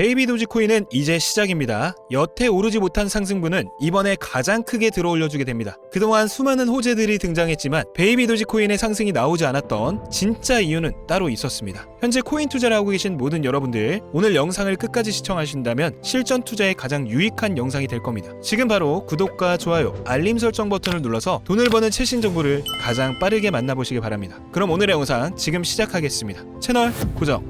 베이비 도지코인은 이제 시작입니다. 여태 오르지 못한 상승분은 이번에 가장 크게 들어올려주게 됩니다. 그동안 수많은 호재들이 등장했지만 베이비 도지코인의 상승이 나오지 않았던 진짜 이유는 따로 있었습니다. 현재 코인 투자를 하고 계신 모든 여러분들 오늘 영상을 끝까지 시청하신다면 실전 투자에 가장 유익한 영상이 될 겁니다. 지금 바로 구독과 좋아요, 알림 설정 버튼을 눌러서 돈을 버는 최신 정보를 가장 빠르게 만나보시기 바랍니다. 그럼 오늘의 영상 지금 시작하겠습니다. 채널 고정.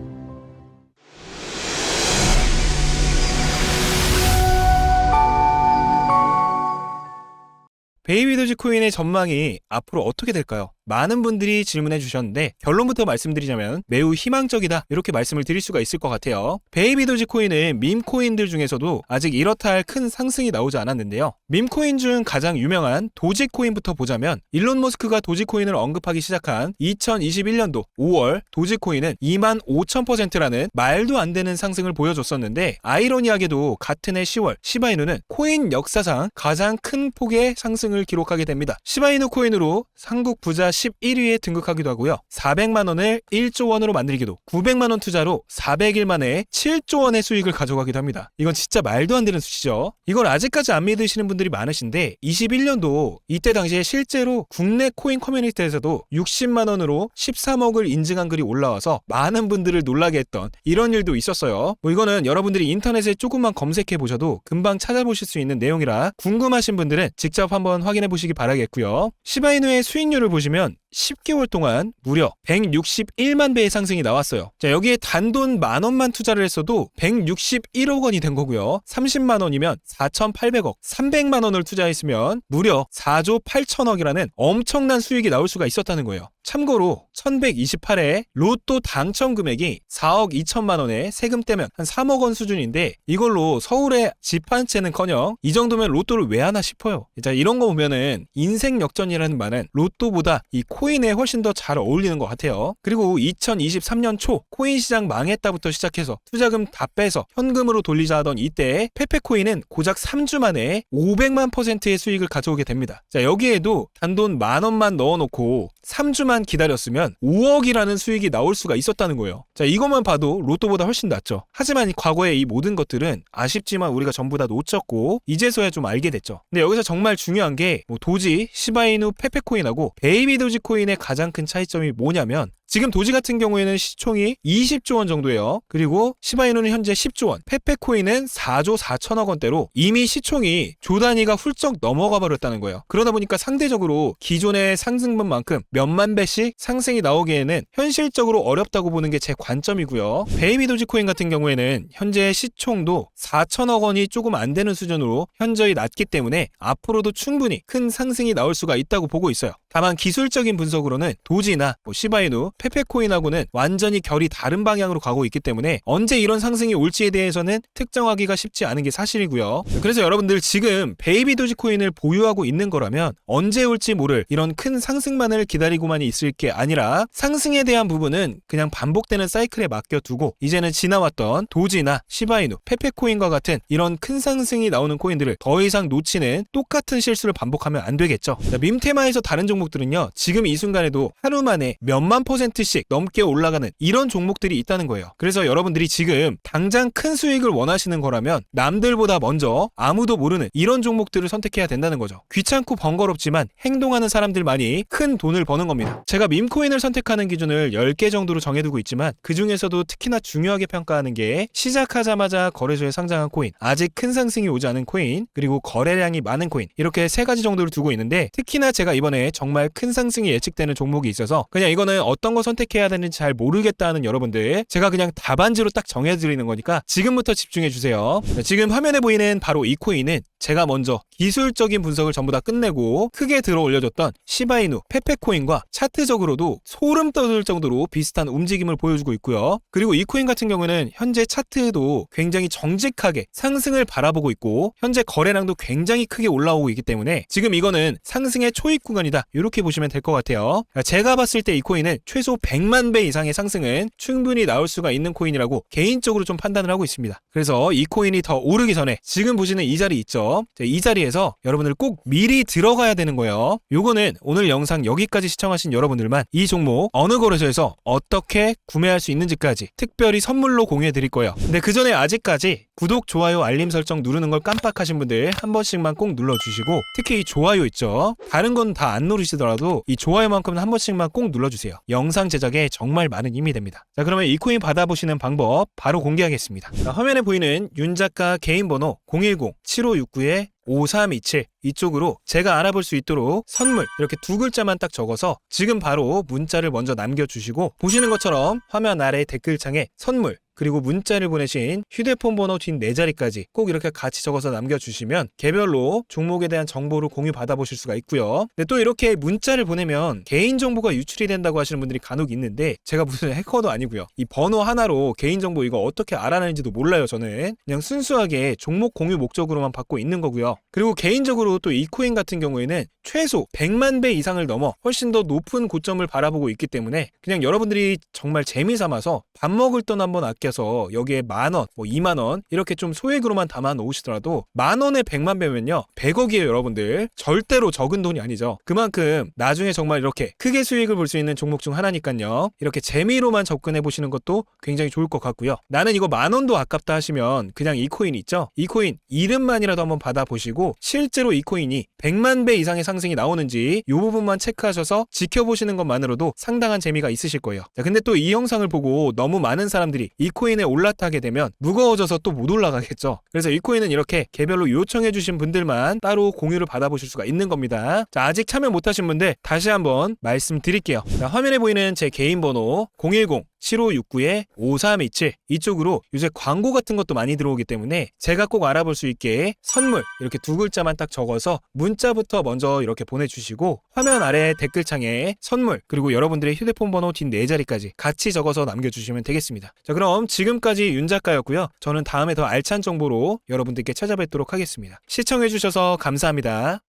베이비 도지코인의 전망이 앞으로 어떻게 될까요? 많은 분들이 질문해 주셨는데 결론부터 말씀드리자면 매우 희망적이다 이렇게 말씀을 드릴 수가 있을 것 같아요. 베이비 도지코인은 밈코인들 중에서도 아직 이렇다 할 큰 상승이 나오지 않았는데요. 밈코인 중 가장 유명한 도지코인부터 보자면 일론 머스크가 도지코인을 언급하기 시작한 2021년도 5월 도지코인은 2만 5천 퍼센트라는 말도 안 되는 상승을 보여줬었는데 아이러니하게도 같은 해 10월 시바이누는 코인 역사상 가장 큰 폭의 상승을 기록하게 됩니다. 시바이누 코인으로 한국 부자 11위에 등극하기도 하고요. 400만 원을 1조 원으로 만들기도 900만 원 투자로 400일 만에 7조 원의 수익을 가져가기도 합니다. 이건 진짜 말도 안 되는 수치죠. 이걸 아직까지 안 믿으시는 분들이 많으신데 21년도 이때 당시에 실제로 국내 코인 커뮤니티에서도 60만 원으로 13억을 인증한 글이 올라와서 많은 분들을 놀라게 했던 이런 일도 있었어요. 뭐 이거는 여러분들이 인터넷에 조금만 검색해 보셔도 금방 찾아보실 수 있는 내용이라 궁금하신 분들은 직접 한번 확인해 보시기 바라겠고요. 시바이누의 수익률을 보시면 10개월 동안 무려 161만 배의 상승이 나왔어요. 자, 여기에 단돈 만 원만 투자를 했어도 161억 원이 된 거고요. 30만 원이면 4,800억, 300만 원을 투자했으면 무려 4조 8천억이라는 엄청난 수익이 나올 수가 있었다는 거예요. 참고로 1128회 로또 당첨 금액이 4억 2천만 원에 세금 떼면 한 3억 원 수준인데 이걸로 서울에 집 한 채는커녕 이 정도면 로또를 왜 하나 싶어요. 자 이런 거 보면은 인생 역전이라는 말은 로또보다 이 코인에 훨씬 더 잘 어울리는 것 같아요. 그리고 2023년 초 코인 시장 망했다부터 시작해서 투자금 다 빼서 현금으로 돌리자 하던 이때 페페코인은 고작 3주 만에 500만 퍼센트의 수익을 가져오게 됩니다. 자 여기에도 단돈 만 원만 넣어놓고 3주만 기다렸으면 5억이라는 수익이 나올 수가 있었다는 거예요. 자, 이것만 봐도 로또보다 훨씬 낫죠. 하지만 이 과거의 이 모든 것들은 아쉽지만 우리가 전부 다 놓쳤고 이제서야 좀 알게 됐죠. 근데 여기서 정말 중요한 게 뭐 도지, 시바이누, 페페코인하고 베이비 도지코인의 가장 큰 차이점이 뭐냐면 지금 도지 같은 경우에는 시총이 20조 원 정도예요. 그리고 시바이누는 현재 10조 원, 페페코인은 4조 4천억 원대로 이미 시총이 조 단위가 훌쩍 넘어가 버렸다는 거예요. 그러다 보니까 상대적으로 기존의 상승분만큼 몇만 배씩 상승이 나오기에는 현실적으로 어렵다고 보는 게 제 관점이고요. 베이비 도지코인 같은 경우에는 현재 시총도 4천억 원이 조금 안 되는 수준으로 현저히 낮기 때문에 앞으로도 충분히 큰 상승이 나올 수가 있다고 보고 있어요. 다만 기술적인 분석으로는 도지나 뭐 시바이누, 페페코인하고는 완전히 결이 다른 방향으로 가고 있기 때문에 언제 이런 상승이 올지에 대해서는 특정하기가 쉽지 않은 게 사실이고요. 그래서 여러분들 지금 베이비 도지코인을 보유하고 있는 거라면 언제 올지 모를 이런 큰 상승만을 기다리고만 있을 게 아니라 상승에 대한 부분은 그냥 반복되는 사이클에 맡겨두고 이제는 지나왔던 도지나 시바이누, 페페코인과 같은 이런 큰 상승이 나오는 코인들을 더 이상 놓치는 똑같은 실수를 반복하면 안 되겠죠. 자, 밈테마에서 다른 종목들은요 지금 이 순간에도 하루 만에 몇만 퍼센트씩 넘게 올라가는 이런 종목들이 있다는 거예요. 그래서 여러분들이 지금 당장 큰 수익을 원하시는 거라면 남들보다 먼저 아무도 모르는 이런 종목들을 선택해야 된다는 거죠. 귀찮고 번거롭지만 행동하는 사람들만이 큰 돈을 버는 겁니다. 제가 밈코인을 선택하는 기준을 10개 정도로 정해두고 있지만 그 중에서도 특히나 중요하게 평가하는 게 시작하자마자 거래소에 상장한 코인, 아직 큰 상승이 오지 않은 코인, 그리고 거래량이 많은 코인 이렇게 세 가지 정도를 두고 있는데 특히나 제가 이번에 정말 큰 상승이 예측되는 종목이 있어서 그냥 이거는 어떤 거 선택해야 되는지 잘 모르겠다는 여러분들 제가 그냥 답안지로 딱 정해드리는 거니까 지금부터 집중해 주세요. 지금 화면에 보이는 바로 이 코인은 제가 먼저 기술적인 분석을 전부 다 끝내고 크게 들어 올려줬던 시바이누, 페페코인과 차트적으로도 소름 돋을 정도로 비슷한 움직임을 보여주고 있고요. 그리고 이 코인 같은 경우는 현재 차트도 굉장히 정직하게 상승을 바라보고 있고 현재 거래량도 굉장히 크게 올라오고 있기 때문에 지금 이거는 상승의 초입 구간이다 이렇게 보시면 될 것 같아요. 제가 봤을 때 이 코인은 최소 100만 배 이상의 상승은 충분히 나올 수가 있는 코인이라고 개인적으로 좀 판단을 하고 있습니다. 그래서 이 코인이 더 오르기 전에 지금 보시는 이 자리 있죠? 자, 이 자리에서 여러분들 꼭 미리 들어가야 되는 거예요. 요거는 오늘 영상 여기까지 시청하신 여러분들만 이 종목 어느 거래소에서 어떻게 구매할 수 있는지까지 특별히 선물로 공유해 드릴 거예요. 근데 그 전에 아직까지 구독, 좋아요, 알림 설정 누르는 걸 깜빡하신 분들 한 번씩만 꼭 눌러주시고 특히 이 좋아요 있죠? 다른 건 다 안 누르시 더라도 이 좋아요만큼은 한 번씩만 꼭 눌러주세요. 영상 제작에 정말 많은 힘이 됩니다. 자 그러면 이 코인 받아보시는 방법 바로 공개하겠습니다. 자, 화면에 보이는 윤 작가 개인 번호 010-7569에 5327 이쪽으로 제가 알아볼 수 있도록 선물 이렇게 두 글자만 딱 적어서 지금 바로 문자를 먼저 남겨주시고 보시는 것처럼 화면 아래 댓글창에 선물 그리고 문자를 보내신 휴대폰 번호 뒷 네 자리까지 꼭 이렇게 같이 적어서 남겨주시면 개별로 종목에 대한 정보를 공유 받아보실 수가 있고요. 근데 또 이렇게 문자를 보내면 개인정보가 유출이 된다고 하시는 분들이 간혹 있는데 제가 무슨 해커도 아니고요. 이 번호 하나로 개인정보 이거 어떻게 알아내는지도 몰라요 저는. 그냥 순수하게 종목 공유 목적으로만 받고 있는 거고요. 그리고 개인적으로 또 이 코인 같은 경우에는 최소 100만 배 이상을 넘어 훨씬 더 높은 고점을 바라보고 있기 때문에 그냥 여러분들이 정말 재미 삼아서 밥 먹을 돈 한번 아껴 서 여기에 만 원, 뭐 2만 원 이렇게 좀 소액으로만 담아 놓으시더라도 만 원에 100만 배면요 100억이에요 여러분들. 절대로 적은 돈이 아니죠. 그만큼 나중에 정말 이렇게 크게 수익을 볼 수 있는 종목 중 하나니까요. 이렇게 재미로만 접근해 보시는 것도 굉장히 좋을 것 같고요. 나는 이거 만 원도 아깝다 하시면 그냥 이 코인 있죠? 이 코인 이름만이라도 한번 받아보시고 실제로 이 코인이 100만 배 이상의 상승이 나오는지 이 부분만 체크하셔서 지켜보시는 것만으로도 상당한 재미가 있으실 거예요. 자, 근데 또 이 영상을 보고 너무 많은 사람들이 이 코인에 올라타게 되면 무거워져서 또 못 올라가겠죠. 그래서 이 코인은 이렇게 개별로 요청해주신 분들만 따로 공유를 받아보실 수가 있는 겁니다. 자, 아직 참여 못하신 분들 다시 한번 말씀드릴게요. 자, 화면에 보이는 제 개인 번호 010 7569에 5327 이쪽으로 요새 광고 같은 것도 많이 들어오기 때문에 제가 꼭 알아볼 수 있게 선물 이렇게 두 글자만 딱 적어서 문자부터 먼저 이렇게 보내주시고 화면 아래 댓글창에 선물 그리고 여러분들의 휴대폰 번호 뒷 네 자리까지 같이 적어서 남겨주시면 되겠습니다. 자 그럼 지금까지 윤 작가였고요. 저는 다음에 더 알찬 정보로 여러분들께 찾아뵙도록 하겠습니다. 시청해주셔서 감사합니다.